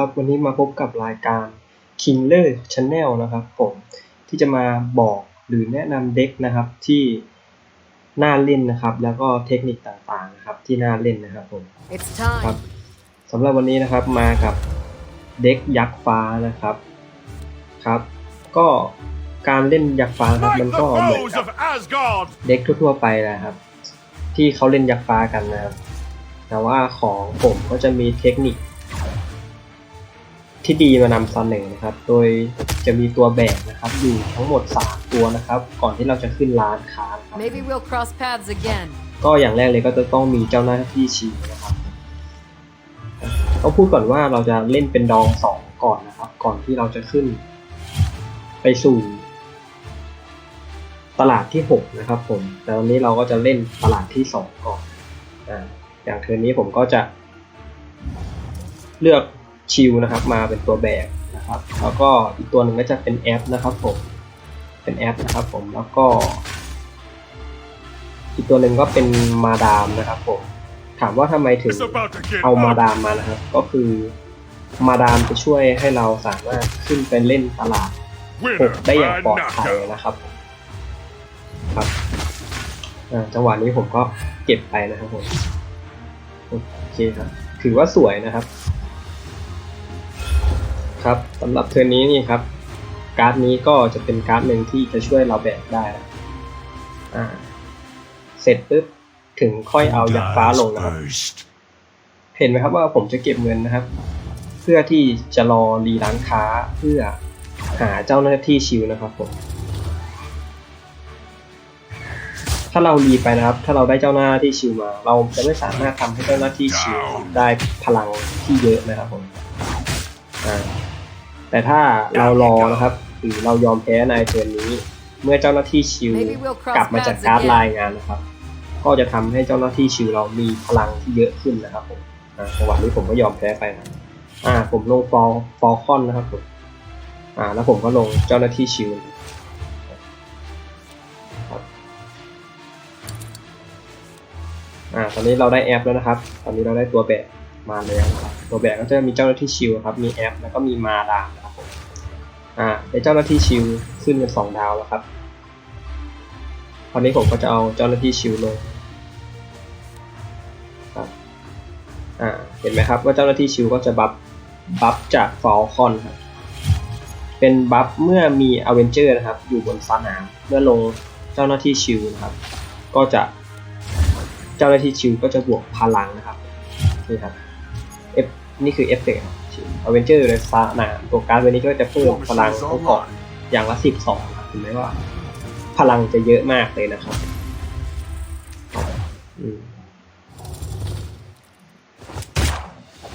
ฮัลโหลครับ วันนี้มาพบกับรายการ Kingler Channel นะครับผมที่จะมาบอกหรือแนะนำเด็กนะครับที่น่าเล่นนะครับ แล้วก็เทคนิคต่างๆนะครับที่น่าเล่นนะครับผม It's ครับ time. สำหรับวันนี้นะครับมากับเด็กยักษ์ฟ้านะครับครับ ก็การเล่นยักษ์ฟ้านะครับ Smite มัน the ก็เหมือน foes กับ of Asgard! เด็กทั่วๆไปนะครับ ที่เขาเล่นยักษ์ฟ้ากันนะครับแต่ว่าของผมก็จะมีเทคนิค ที่ดีมานำเสนอนะครับ โดยจะมีตัวแบกนะครับอยู่ทั้งหมด 3 ตัวนะครับ ก่อนที่เราจะขึ้นร้านค้านะครับ Maybe we'll cross paths again. ก็อย่างแรกเลยก็จะต้องมีเจ้าหน้าที่ชิงนะครับต้องพูดก่อนว่าเราจะเล่นเป็นดองสองก่อนนะครับ ก่อนที่เราจะขึ้น ไปสู่ ตลาดที่หกนะครับผม แต่ตอนนี้เราก็จะเล่นตลาดที่สองก่อนอ่าอย่างเทอร์นี้ผมก็จะเลือก ชิลนะครับมาเป็นตัวแบกนะครับแล้วก็อีกตัวหนึ่งก็จะเป็นแอปนะครับผมเป็นแอปนะครับผมแล้วก็ อีกตัวหนึ่งก็เป็นมาดามนะครับผมถามว่าทำไมถึง It's about to get เอามา ugly. ดามมานะครับ ก็คือมาดามจะช่วยให้เราสามารถขึ้นไปเล่นตลาดห Winner กได้อย่าง by ปลอดภัย knockout. นะครับครับอ่าจังหวะนี้ผมก็เก็บไปนะครับผมโอเคครับถือว่าสวยนะครับ ครับสำหรับเทอร์นี้นี่ครับ การ์ดนี้ก็จะเป็นการ์ดหนึ่งที่จะช่วยเราแบกได้อ่าเสร็จปุ๊บถึงค่อยเอายักษ์ฟ้าลงนะครับ เห็นไหมครับว่าผมจะเก็บเงินนะครับ เพื่อที่จะรอรีร้านค้าเพื่อหาเจ้าหน้าที่ชิวนะครับผมถ้าเรารีไปนะครับ ถ้าเราได้เจ้าหน้าที่ชิวมา เราจะไม่สามารถทำให้เจ้าหน้าที่ชิวได้พลังที่เยอะนะครับผมอ่า แต่ถ้าเรารอนะครับหรือเรายอมแพ้ในเทิร์นนี้ เมื่อเจ้าหน้าที่ชิว Maybe we'll cross กลับมาจาก paths การ์ด again. รายงานนะครับ ก็จะทำให้เจ้าหน้าที่ชิวเรามีพลังที่เยอะขึ้นนะครับผมอ่าจังหวะนี้ผมก็ยอมแพ้ไปนะอ่า ผมลงฟอลฟอลคอนนะครับผมอ่า แล้วผมก็ลงเจ้าหน้าที่ชิวครับอ่า ตอนนี้เราได้แอปแล้วนะครับ ตอนนี้เราได้ตัวแบก มาแล้วนะครับตัวแบกก็จะมีเจ้าหน้าที่ชิวครับ มีแอปแล้วก็มีมาดามนะครับผมอ่าได้เจ้าหน้าที่ชิวขึ้นเป็นสองดาวแล้วครับตอนนี้ผมก็จะเอาเจ้าหน้าที่ชิวลงครับอ่าเห็นไหมครับว่าเจ้าหน้าที่ชิวก็จะบัฟบัฟจากฟอลคอนครับเป็นบัฟเมื่อมีอเวนเจอร์นะครับ อยู่บนสนามเมื่อลงเจ้าหน้าที่ชิวนะครับ ก็จะเจ้าหน้าที่ชิวก็จะบวกพลังนะครับนี่ครับ เอฟนี่คือเอฟเฟกต์อเวนเจอร์ในสนามตัวการ์ดวันนี้ก็จะเพิ่มพลังทั้งก่อนอย่างละสิบสองครับเห็นไหมว่า พลังจะเยอะมากเลยนะครับอืม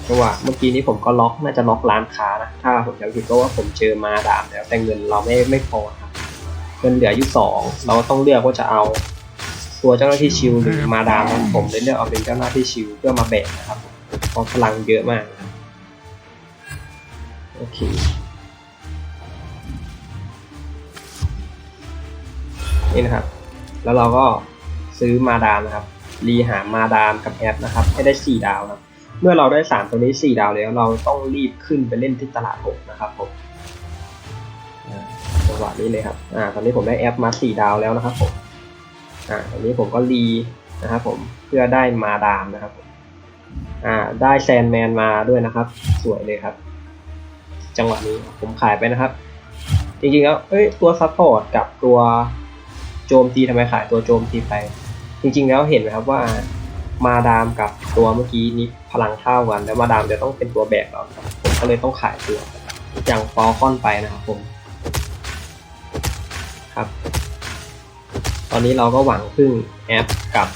จังหวะเมื่อกี้นี้ผมก็ล็อกน่าจะล็อกร้านค้านะ ถ้าผมจำผิดก็ว่าผมเจอมาดามแล้วแต่เงินเราไม่ไม่พอครับเงินเหลืออยู่สองเราก็ต้องเลือกว่าจะเอาตัวเจ้าหน้าที่ชิลหรือมาดามนะผมเลยเลือกเอาเป็นเจ้าหน้าที่ชิลเพื่อมาแบกนะครับเพราะพลังเยอะมาก โอเคนี่นะครับ แล้วเราก็ซื้อมาดามนะครับ รีหามาดามกับแอปนะครับ ให้ได้ 4 ดาวนะครับเมื่อเราได้ 3 ตัวนี้ 4 ดาวแล้วเราต้องรีบขึ้นไปเล่นที่ตลาด6นะครับผมจังหวะนี้เลยครับอ่าตอนนี้ผมได้แอปมา 4 ดาวแล้วนะครับผมอ่าตอนนี้ผมก็รีนะครับผมเพื่อได้มาดามนะครับผม อ่าได้แซนแมนมาด้วยนะครับ สวยเลยครับ จังหวะนี้ผมขายไปนะครับ จริงๆแล้วเอ้ยตัวซัพพอร์ตกับตัวโจมตีทำไมขายตัวโจมตีไป จริงๆแล้วเห็นไหมครับว่ามาดามกับตัวเมื่อกี้นี้พลังเท่ากัน แล้วมาดามจะต้องเป็นตัวแบกเราผมก็เลยต้องขายตัวอย่างฟอลคอนไปนะครับผมครับ ตอนนี้เราก็หวังพึ่งแอปกับ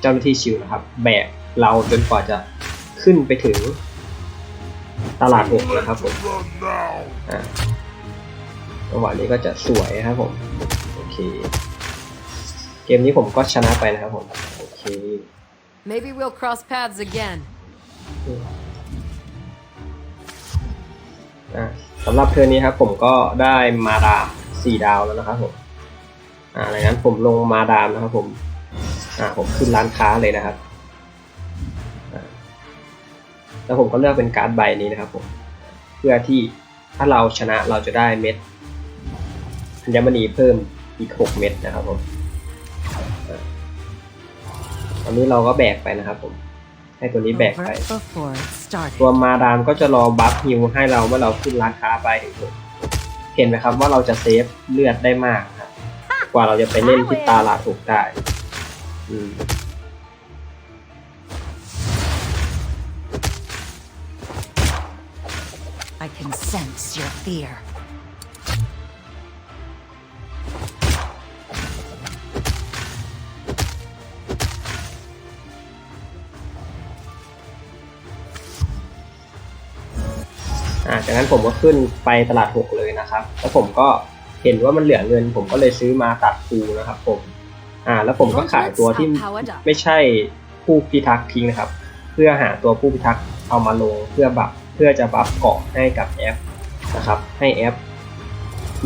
เจ้าหน้าที่ชิวนะครับ แบก เราจนกว่าจะขึ้นไปถึงตลาดหกนะครับผม Run now. อ่าจังหวะนี้ก็จะสวยครับผมโอเคเกมนี้ผมก็ชนะไปนะครับผมโอเค Maybe we'll cross paths again. อ่าสำหรับเทอร์นนี้ครับผมก็ได้มาดามสี่ดาวแล้วนะครับผมอ่าดังนั้นผมลงมาดามนะครับผมอ่าผมขึ้นร้านค้าเลยนะครับ แล้วผมก็เลือกเป็นการ์ดใบนี้นะครับผม เพื่อที่ถ้าเราชนะเราจะได้เม็ดธัญมณีเพิ่มอีก 6 เม็ดนะครับผมตอนนี้เราก็แบกไปนะครับผม ให้ตัวนี้แบกไป ตัวมาดามก็จะรอบัฟฮิวให้เราเมื่อเราขึ้นร้านค้าไป เห็นไหมครับว่าเราจะเซฟเลือดได้มากครับกว่าเราจะไปเล่นที่ตาลาถูกได้ อืม sense your fear. อ่าจากนั้นผมก็ขึ้นไปตลาดหกเลยนะครับ แล้วผมก็เห็นว่ามันเหลือเงิน ผมก็เลยซื้อมาตัดฟูนะครับผม อ่า แล้วผมก็ Don't ขาย let ตัวที่ stop powered up. ไม่ใช่ผู้พิทักษ์ทิ้งนะครับ เพื่อหาตัวผู้พิทักษ์เอามาลงเพื่อบัฟ เพื่อจะบัฟเกาะให้กับแอปนะครับ ให้แอป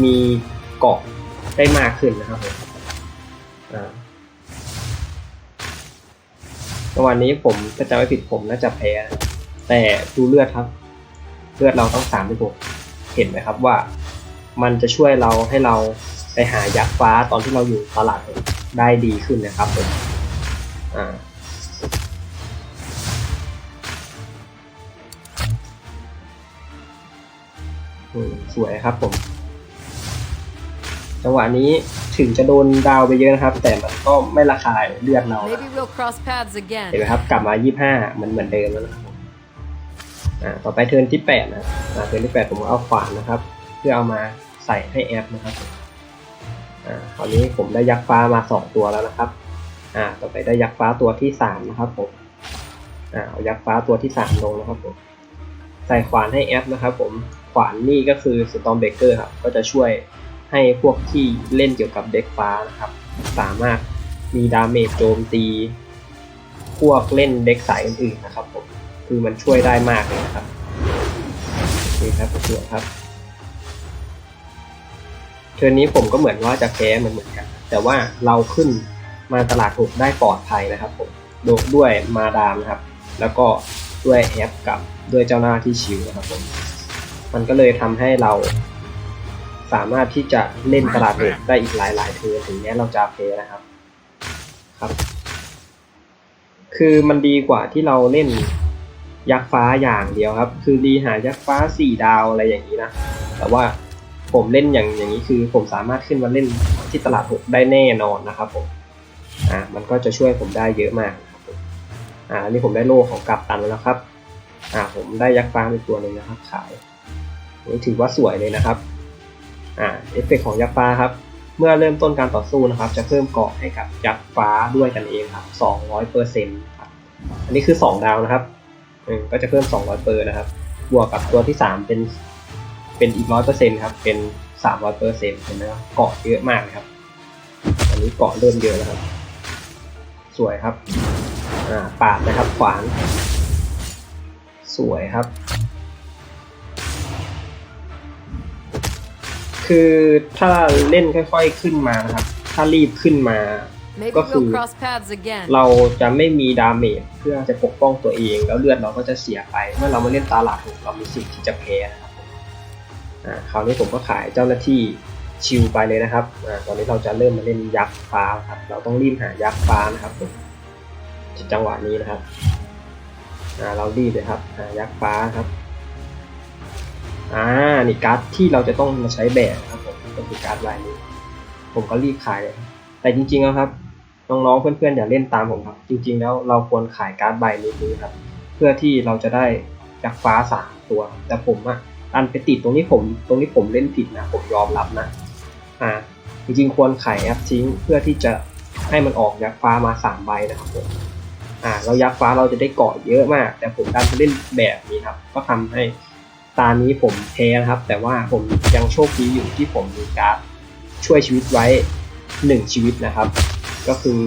มีเกาะได้มากขึ้นนะครับผมวันนี้ผมถ้าจำไม่ผิดผมน่าจะแพ้ แต่ดูเลือดครับ เลือดเราต้องสามที่หกเห็นไหมครับว่า มันจะช่วยเราให้เราไปหายักษ์ฟ้าตอนที่เราอยู่ตลาดได้ดีขึ้นนะครับผมอ่า สวยครับผม จังหวะนี้ถึงจะโดนดาวไปเยอะนะครับ แต่มันก็ไม่ระคายเลือดเรานะ Maybe we'll cross paths เห็นไหม again. ครับกลับมา 25เหมือนเหมือนเดิมแล้วนะครับผมอ่าต่อไปเทิร์นที่8นะครับอ่าเทิร์นที่ 8 ผมเอาขวานนะครับ เพื่อเอามาใส่ให้แอปนะครับผมอ่าคราวนี้ผมได้ยักษ์ฟ้ามา 2 ตัวแล้วนะครับอ่าต่อไปได้ยักษ์ฟ้าตัวที่ 3 นะครับผมอ่าเอายักษ์ฟ้าตัวที่ 3 ลงนะครับผมใส่ขวานให้แอปนะครับผม ขวานนี่ก็คือสตอมเบเกอร์ครับก็จะช่วยให้พวกที่เล่นเกี่ยวกับเด็กฟ้านะครับ สามารถมีดาเมจโจมตี พวกเล่นเด็กสายอื่นๆนะครับผมคือมันช่วยได้มากเลยนะครับนี่ครับส่วนครับเทอร์นนี้ผมก็เหมือนว่าจะแพ้เหมือนเหมือนกัน แต่ว่าเราขึ้นมาตลาดถูกได้ปลอดภัยนะครับผมโดยด้วยมาดามนะครับ แล้วก็ด้วยแอปกับด้วยเจ้าหน้าที่ชิวนะครับผม มันก็เลยทำให้เราสามารถที่จะเล่นตลาดถูกได้อีกหลายๆเทอร์ถึงแม้เราจะแพ้นะครับครับ คือมันดีกว่าที่เราเล่นยักษ์ฟ้าอย่างเดียวครับ คือดีหายักษ์ฟ้าสี่ดาวอะไรอย่างนี้นะแต่ว่าผมเล่นอย่างอย่างนี้คือผมสามารถขึ้นมาเล่นที่ตลาดหกได้แน่นอนนะครับผมอ่ามันก็จะช่วยผมได้เยอะมากครับอ่านนี้ผมได้โล่ของกัปตันแล้วครับอ่าผมได้ยักษ์ฟ้าเป็นตัวหนึ่งนะครับขาย นี่ถือว่าสวยเลยนะครับอ่าเอฟเฟกต์ของยักษ์ฟ้าครับ เมื่อเริ่มต้นการต่อสู้นะครับ จะเพิ่มเกาะให้กับยักษ์ฟ้าด้วยกันเองครับ200เปอร์เซ็นต์ครับอันนี้คือ 2 ดาวนะครับก็จะเพิ่ม 200เปอร์นะครับ บวกกับตัวที่ 3 เป็นเป็นอีก100เปอร์เซ็นต์ครับ เป็น300เปอร์เซ็นต์เห็นไหมครับเกาะเยอะมากเลยครับ อันนี้เกาะเริ่มเยอะแล้วครับ สวยครับ อ่า ปาดนะครับ ขวาน สวยครับ คือถ้าเล่นค่อย ๆขึ้นมานะครับ ถ้ารีบขึ้นมา Maybe Có we'll khử. cross paths again. เราจะไม่มีดาเมจเพื่อจะปกป้องตัวเอง แล้วเลือดเราก็จะเสียไป เมื่อเรามาเล่นตาหลาดถูกเรามีสิทธิ์ที่จะแพ้นะครับผมอ่าคราวนี้ผมก็ขายเจ้าหน้าที่ชิวไปเลยนะครับอ่าตอนนี้เราจะเริ่มมาเล่นยักษ์ฟ้าครับ เราต้องรีบหายักษ์ฟ้านะครับผมจังหวะนี้นะครับอ่าเรารีบเลยครับหายักษ์ฟ้าครับ อ่านี่การ์ดที่เราจะต้องมาใช้แบกนะครับผมก็คือการ์ดลายนี้ ผมก็รีบขายเลยแต่จริงๆแล้วครับน้องๆเพื่อนๆอย่าเล่นตามผมครับ จริง ๆ แล้วเราควรขายการ์ดใบนี้นี้ครับ เพื่อที่เราจะได้จากฟ้าสามตัว แต่ผมอะอันไปติดตรงนี้ผมตรงนี้ผมเล่นผิดนะผมยอมรับนะอ่าจริงๆควรขายแอปทิ้งเพื่อที่จะให้มันออกยักษ์ฟ้ามาสามใบนะครับผมอ่าเรายักษ์ฟ้าเราจะได้เกาะเยอะมาก แต่ผมดันไปเล่นแบบนี้ครับ ก็ทำให้ ตานี้ผมแพ้นะครับ แต่ว่าผมยังโชคดีอยู่ที่ผมมีการช่วยชีวิตไว้หนึ่งชีวิตนะครับ ก็คือ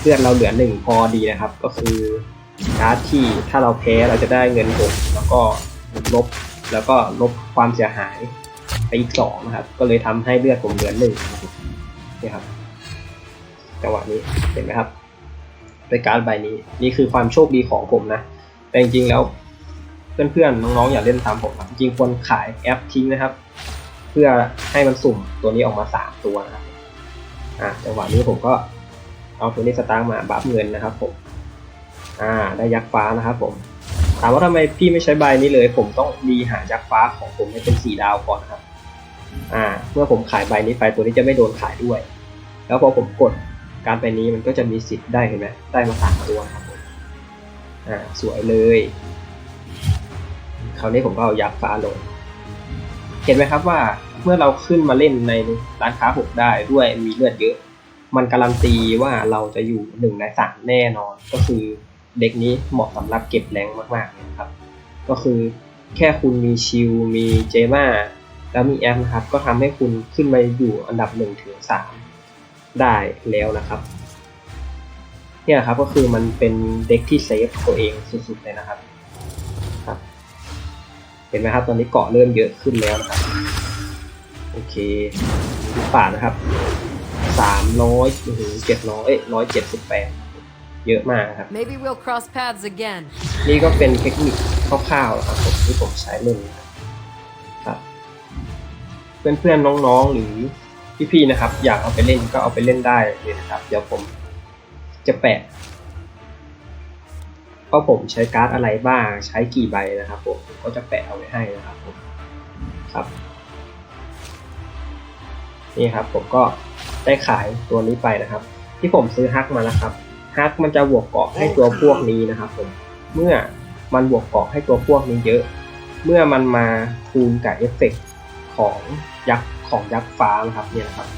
เลือดเราเหลือหนึ่งพอดีนะครับ ก็คือการ์ดที่ถ้าเราแพ้เราจะได้เงินหกแล้วก็ลบแล้วก็ลบความเสียหายไปอีกสองนะครับ ก็เลยทำให้เลือดผมเหลือหนึ่งนี่ครับจังหวะนี้เห็นไหมครับด้วยการใบนี้นี่คือความโชคดีของผมนะ แต่จริงๆแล้ว เพื่อนๆน้องๆอย่าเล่นตามผมครับจริงๆควรขายแอปทิ้งนะครับ เพื่อให้มันสุ่มตัวนี้ออกมาสามตัวนะครับอ่าจังหวะนี้ผมก็เอาตัวนี้สตาร์มาบัฟเงินนะครับผมอ่าได้ยักษ์ฟ้านะครับผมถามว่าทำไมพี่ไม่ใช้ใบนี้เลย ผมต้องรีหายักษ์ฟ้าของผมให้เป็นสีดาวก่อนครับอ่าเมื่อผมขายใบนี้ไปตัวนี้จะไม่โดนขายด้วย แล้วพอผมกดการไปนี้มันก็จะมีสิทธิ์ได้เห็นไหมได้มาสามตัวครับผมอ่าสวยเลย คราวนี้ผมก็เอายักษ์ฟ้าลง เห็นไหมครับว่าเมื่อเราขึ้นมาเล่นในร้านค้าหกได้ด้วยมีเลือดเยอะ มันการันตีว่าเราจะอยู่หนึ่งในสามแน่นอน ก็คือเด็กนี้เหมาะสำหรับเก็บแรงมากๆเลยนะครับ ก็คือแค่คุณมีชิลมีเจมาแล้วมีแอปนะครับ ก็ทำให้คุณขึ้นมาอยู่อันดับหนึ่งถึงสามได้แล้วนะครับเนี่ยครับก็คือมันเป็นเด็กที่เซฟตัวเองสุดๆเลยนะครับ เห็นไหมครับ ตอนนี้เกาะเริ่มเยอะขึ้นแล้วนะครับ โอเคลูกป่านะครับสามร้อยถึงเจ็ดร้อยร้อยเจ็ดสิบแปดเยอะมากครับ Maybe we'll cross paths again. นี่ก็เป็นเทคนิคคร่าวๆนะครับผมที่ผมใช้เล่นนะครับเพื่อนๆน้องๆหรือพี่ๆนะครับ อยากเอาไปเล่นก็เอาไปเล่นได้เลยนะครับ เดี๋ยวผมจะแปะว่าผมใช้การ์ดอะไรบ้างใช้กี่ใบนะครับผมผมก็จะแปะ ครับ นี่ครับผมก็ได้ขายตัวนี้ไปนะครับ ที่ผมซื้อฮักมานะครับฮักมันจะบวกเกาะให้ตัวพวกนี้นะครับผมเมื่อมันบวกเกาะให้ตัวพวกนี้เยอะ เมื่อมันมาคูณกับเอฟเฟกต์ของยักษ์ของยักษ์ฟ้านะครับเนี่ยนะครับ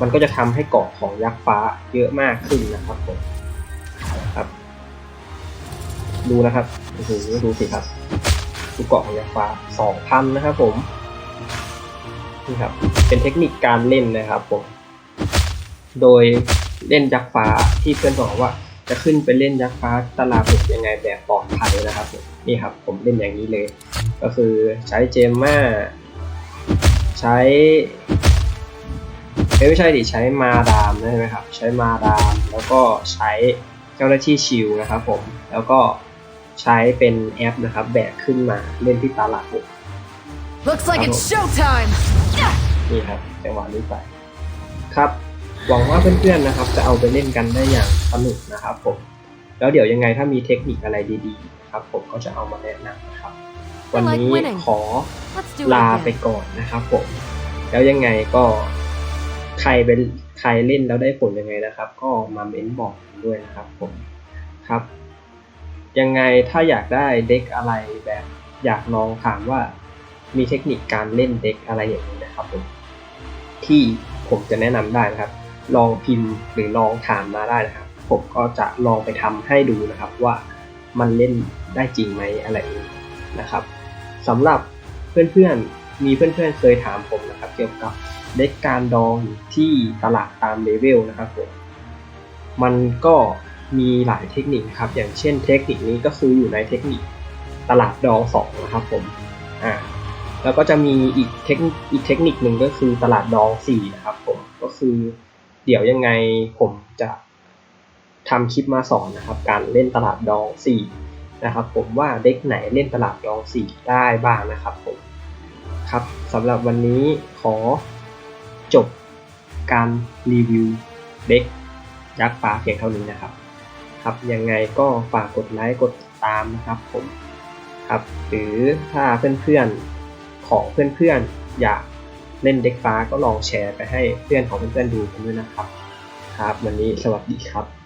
มันก็จะทำให้เกาะของยักษ์ฟ้าเยอะมากขึ้นนะครับผมครับ ดูนะครับโอ้โหดูสิครับ ดูเกาะของยักษ์ฟ้าสองพันนะครับผมนี่ครับเป็นเทคนิคการเล่นนะครับผมโดยเล่นยักษ์ฟ้าที่เพื่อนบอกว่า จะขึ้นไปเล่นยักษ์ฟ้าตลาดบุกยังไงแบบปลอดภัยนะครับผมนี่ครับผมเล่นอย่างนี้เลย ก็คือใช้เจมม่าใช้ไม่ใช่ดิใช้มาดามใช่ไหมครับ ใช้มาดามแล้วก็ใช้เจ้าหน้าที่ชิลนะครับผมแล้วก็ ใช้เป็นแอปนะครับ แบกขึ้นมาเล่นที่ตลาดบุก Looks like it's showtime. นี่ครับจังหวะนี้ไปครับหวังว่าเพื่อนๆนะครับ จะเอาไปเล่นกันได้อย่างสนุกนะครับผมแล้วเดี๋ยวยังไงถ้ามีเทคนิคอะไรดีๆนะครับผมก็จะเอามาแนะนำนะครับ วันนี้ขอ Let's do ลา it ไป again. ก่อนนะครับผมแล้วยังไงก็ใครเป็นใครเล่นแล้วได้ผลยังไงนะครับ ก็มาเม้นบอกผมด้วยนะครับผมครับ ยังไงถ้าอยากได้เด็กอะไรแบบอยากลองถามว่ามีเทคนิคการเล่นเด็กอะไรอย่างนี้นะครับผมที่ผมจะแนะนำได้นะครับ ลองพิมพ์หรือลองถามมาได้นะครับ ผมก็จะลองไปทำให้ดูนะครับว่ามันเล่นได้จริงไหมอะไรอย่างนี้นะครับสำหรับเพื่อนๆมีเพื่อนๆเคยถามผมนะครับ เกี่ยวกับเด็กการดองที่ตลาดตามเลเวลนะครับผมมันก็ มีหลายเทคนิคครับ อย่างเช่นเทคนิคนี้ก็คืออยู่ในเทคนิคตลาดดองสองนะครับผมอ่าแล้วก็จะมีอีกเทคนิคอีกเทคนิคหนึ่งก็คือตลาดดองสี่นะครับผมก็คือเดี๋ยวยังไงผมจะทำคลิปมาสอนนะครับ การเล่นตลาดดองสี่นะครับ ผมว่าเด็กไหนเล่นตลาดดองสี่ได้บ้างนะครับผมครับสำหรับวันนี้ขอจบการรีวิวเด็กยักษ์ฟ้าเพียงเท่านี้นะครับ ครับยังไงก็ฝากกดไลค์กดติดตามนะครับผมครับหรือถ้าเพื่อนๆของเพื่อนๆอยากเล่นเด็กฟ้าก็ลองแชร์ไปให้เพื่อนของเพื่อนๆดูกันด้วยนะครับ ครับ วันนี้สวัสดีครับ